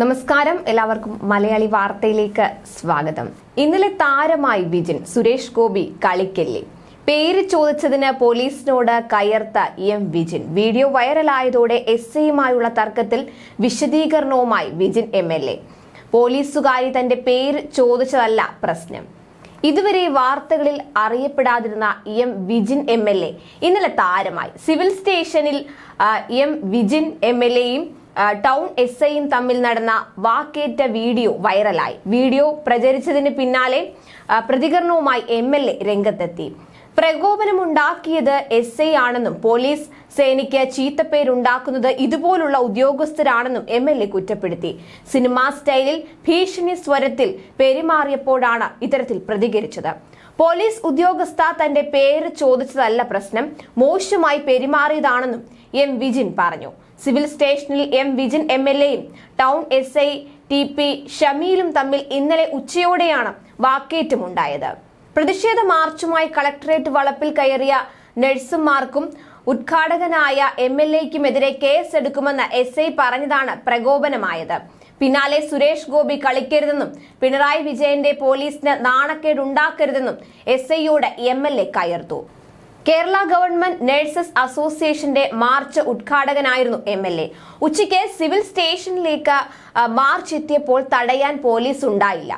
നമസ്കാരം. എല്ലാവർക്കും മലയാളി വാർത്തയിലേക്ക് സ്വാഗതം. ഇന്നലെ താരമായി വിജിൻ സുരേഷ് ഗോപി കളിക്കല്ലേ? പേര് ചോദിച്ചതിന് പോലീസിനോട് കയർത്ത എം വിജിൻ. വീഡിയോ വൈറലായതോടെ എസ് ഐയുമായുള്ള തർക്കത്തിൽ വിശദീകരണവുമായി വിജിൻ എം എൽ എ. പോലീസുകാരി തന്റെ പേര് ചോദിച്ചതല്ല പ്രശ്നം. ഇതുവരെ വാർത്തകളിൽ അറിയപ്പെടാതിരുന്ന M Vijin M L A ഇന്നലെ താരമായി. സിവിൽ സ്റ്റേഷനിൽ എം വിജിൻ എം എൽ എയും ടൗൺ എസ് ഐയും തമ്മിൽ നടന്ന വാക്കേറ്റ വീഡിയോ വൈറലായി. വീഡിയോ പ്രചരിച്ചതിന് പിന്നാലെ പ്രതികരണവുമായി എം എൽ എ രംഗത്തെത്തി. പ്രകോപനമുണ്ടാക്കിയത് എസ് ഐ ആണെന്നും പോലീസ് സേനയ്ക്ക് ചീത്തപ്പേരുണ്ടാക്കുന്നത് ഇതുപോലുള്ള ഉദ്യോഗസ്ഥരാണെന്നും എം എൽ എ കുറ്റപ്പെടുത്തി. സിനിമാ സ്റ്റൈലിൽ ഭീഷണി സ്വരത്തിൽ പെരുമാറിയപ്പോഴാണ് ഇത്തരത്തിൽ പ്രതികരിച്ചത്. പോലീസ് ഉദ്യോഗസ്ഥ തന്റെ പേര് ചോദിച്ചതല്ല പ്രശ്നം. മോശമായി പെരുമാറിയതാണെന്നും എം വിജിൻ പറഞ്ഞു. സിവിൽ സ്റ്റേഷനിൽ എം വിജിൻ എം എൽ എയും town S I T P ഷമീലും തമ്മിൽ ഇന്നലെ ഉച്ചയോടെയാണ് വാക്കേറ്റമുണ്ടായത്. പ്രതിഷേധ മാർച്ചുമായി കളക്ടറേറ്റ് വളപ്പിൽ കയറിയ നഴ്സുമാർക്കും ഉദ്ഘാടകനായ എം എൽ എക്കുമെതിരെ കേസെടുക്കുമെന്ന് എസ് ഐ പറഞ്ഞതാണ് പ്രകോപനമായത്. പിന്നാലെ സുരേഷ് ഗോപി കളിക്കരുതെന്നും പിണറായി വിജയന്റെ പോലീസിന് നാണക്കേടുണ്ടാക്കരുതെന്നും എസ് ഐയോട് എം എൽ എ കയർത്തു. കേരള ഗവൺമെന്റ് നഴ്സസ് അസോസിയേഷന്റെ മാർച്ച് ഉദ്ഘാടകനായിരുന്നു എം എൽ എ. ഉച്ചയ്ക്ക് സിവിൽ സ്റ്റേഷനിലേക്ക് മാർച്ച് എത്തിയപ്പോൾ തടയാൻ പോലീസ് ഉണ്ടായില്ല.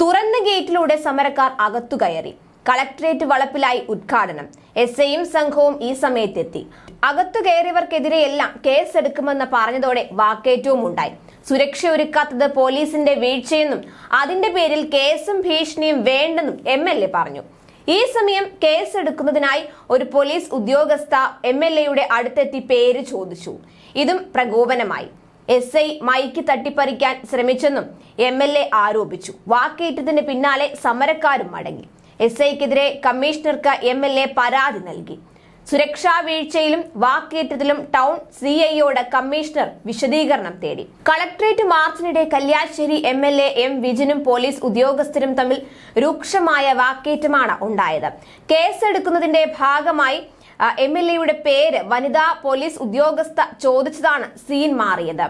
തുറന്ന ഗേറ്റിലൂടെ സമരക്കാർ അകത്തു കയറി. കളക്ടറേറ്റ് വളപ്പിലായി ഉദ്ഘാടനം. എസ് ഐയും സംഘവും ഈ സമയത്തെത്തി. അകത്തു കയറിയവർക്കെതിരെയെല്ലാം കേസെടുക്കുമെന്ന് പറഞ്ഞതോടെ വാക്കേറ്റവും ഉണ്ടായി സുരക്ഷ ഒരുക്കാത്തത് പോലീസിന്റെ വീഴ്ചയെന്നും അതിന്റെ പേരിൽ കേസും ഭീഷണിയും വേണ്ടെന്നും എം എൽ എ പറഞ്ഞു. ഈ സമയം കേസെടുക്കുന്നതിനായി ഒരു പോലീസ് ഉദ്യോഗസ്ഥ എം എൽ എയുടെ അടുത്തെത്തി പേര് ചോദിച്ചു. ഇതും പ്രകോപനമായി. എസ് ഐ മൈക്ക് തട്ടിപ്പറിക്കാൻ ശ്രമിച്ചെന്നും എം എൽ എ ആരോപിച്ചു. വാക്കേറ്റത്തിന് പിന്നാലെ സമരക്കാരും മടങ്ങി. എസ് ഐക്കെതിരെ കമ്മീഷണർക്ക് എം എൽ എ പരാതി നൽകി. സുരക്ഷാ വീഴ്ചയിലും വാക്കേറ്റത്തിലും ടൗൺ സി ഐയോട് കമ്മീഷണർ വിശദീകരണം തേടി. Collectorate മാർച്ചിനിടെ Kalliasseri M L A M വിജിനും police ഉദ്യോഗസ്ഥരും തമ്മിൽ രൂക്ഷമായ വാക്കേറ്റമാണ് ഉണ്ടായത്. കേസെടുക്കുന്നതിന്റെ ഭാഗമായി എം എൽ എയുടെ പേര് വനിതാ പോലീസ് ഉദ്യോഗസ്ഥ ചോദിച്ചതാണ് സീൻ മാറിയത്.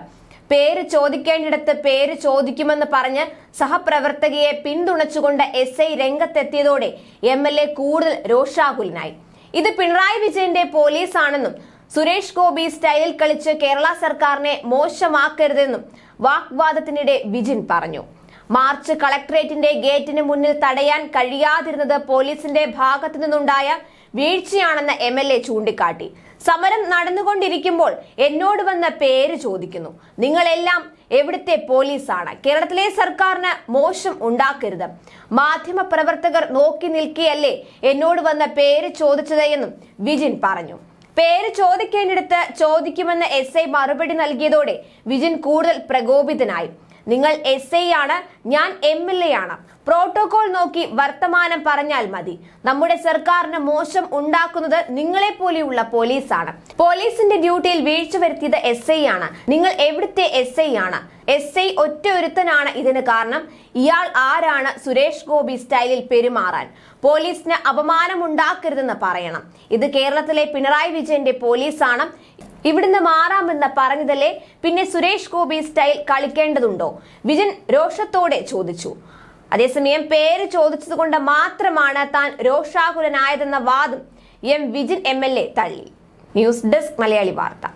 പേര് ചോദിക്കേണ്ടിടത്ത് പേര് ചോദിക്കുമെന്ന് പറഞ്ഞ് സഹപ്രവർത്തകയെ പിന്തുണച്ചുകൊണ്ട് എസ് ഐ രംഗത്തെത്തിയതോടെ എം എൽ എ കൂടുതൽ രോഷാകുലനായി. ഇത് പിണറായി വിജയന്റെ പോലീസാണെന്നും സുരേഷ് ഗോപി സ്റ്റൈലിൽ കളിച്ച് കേരള സർക്കാരിനെ മോശമാക്കരുതെന്നും വാഗ്വാദത്തിനിടെ വിജിൻ പറഞ്ഞു. മാർച്ച് കളക്ടറേറ്റിന്റെ ഗേറ്റിന് മുന്നിൽ തടയാൻ കഴിയാതിരുന്നത് പോലീസിന്റെ ഭാഗത്തു നിന്നുണ്ടായ വീഴ്ചയാണെന്ന് എം എൽ എ ചൂണ്ടിക്കാട്ടി. സമരം നടന്നുകൊണ്ടിരിക്കുമ്പോൾ എന്നോട് വന്ന പേര് ചോദിക്കുന്നു. നിങ്ങളെല്ലാം എവിടുത്തെ പോലീസാണ്? കേരളത്തിലെ സർക്കാരിന് മോശം ഉണ്ടാക്കരുത്. മാധ്യമ പ്രവർത്തകർ നോക്കി നിൽക്കുകയല്ലേ എന്നോട് വന്ന പേര് ചോദിച്ചത് എന്നും വിജിൻ പറഞ്ഞു. പേര് ചോദിക്കേണ്ടിടത്ത് ചോദിക്കുമെന്ന് എസ് ഐ മറുപടി നൽകിയതോടെ വിജിൻ കൂടുതൽ പ്രകോപിതനായി. നിങ്ങൾ എസ് ഐ ആണ് ഞാൻ എം എൽ എ ആണ്. പ്രോട്ടോകോൾ നോക്കി വർത്തമാനം പറഞ്ഞാൽ മതി. നമ്മുടെ സർക്കാരിന് മോശം ഉണ്ടാക്കുന്നത് നിങ്ങളെ പോലെയുള്ള പോലീസാണ് പോലീസിന്റെ ഡ്യൂട്ടിയിൽ വീഴ്ച വരുത്തിയത് എസ് ഐ ആണ്. നിങ്ങൾ എവിടുത്തെ എസ് ഐ ആണ്? എസ് ഐ ഒറ്റ ഒരുത്തനാണ് ഇതിന് കാരണം. ഇയാൾ ആരാണ്? സുരേഷ് ഗോപി സ്റ്റൈലിൽ പെരുമാറാൻ. പോലീസിന് അപമാനമുണ്ടാക്കരുതെന്ന് പറയണം. ഇത് കേരളത്തിലെ പിണറായി വിജയന്റെ പോലീസാണ് ഇവിടുന്ന് മാറാമെന്ന് പറഞ്ഞതല്ലേ പിന്നെ സുരേഷ് ഗോപി സ്റ്റൈൽ കളിക്കേണ്ടതുണ്ടോ? വിജൻ രോഷത്തോടെ ചോദിച്ചു. അതേസമയം പേര് ചോദിച്ചതുകൊണ്ട് മാത്രമാണ് താൻ രോഷാകുലനായതെന്ന വാദം M Vijin M L A തള്ളി. News desk Malayali Vartha.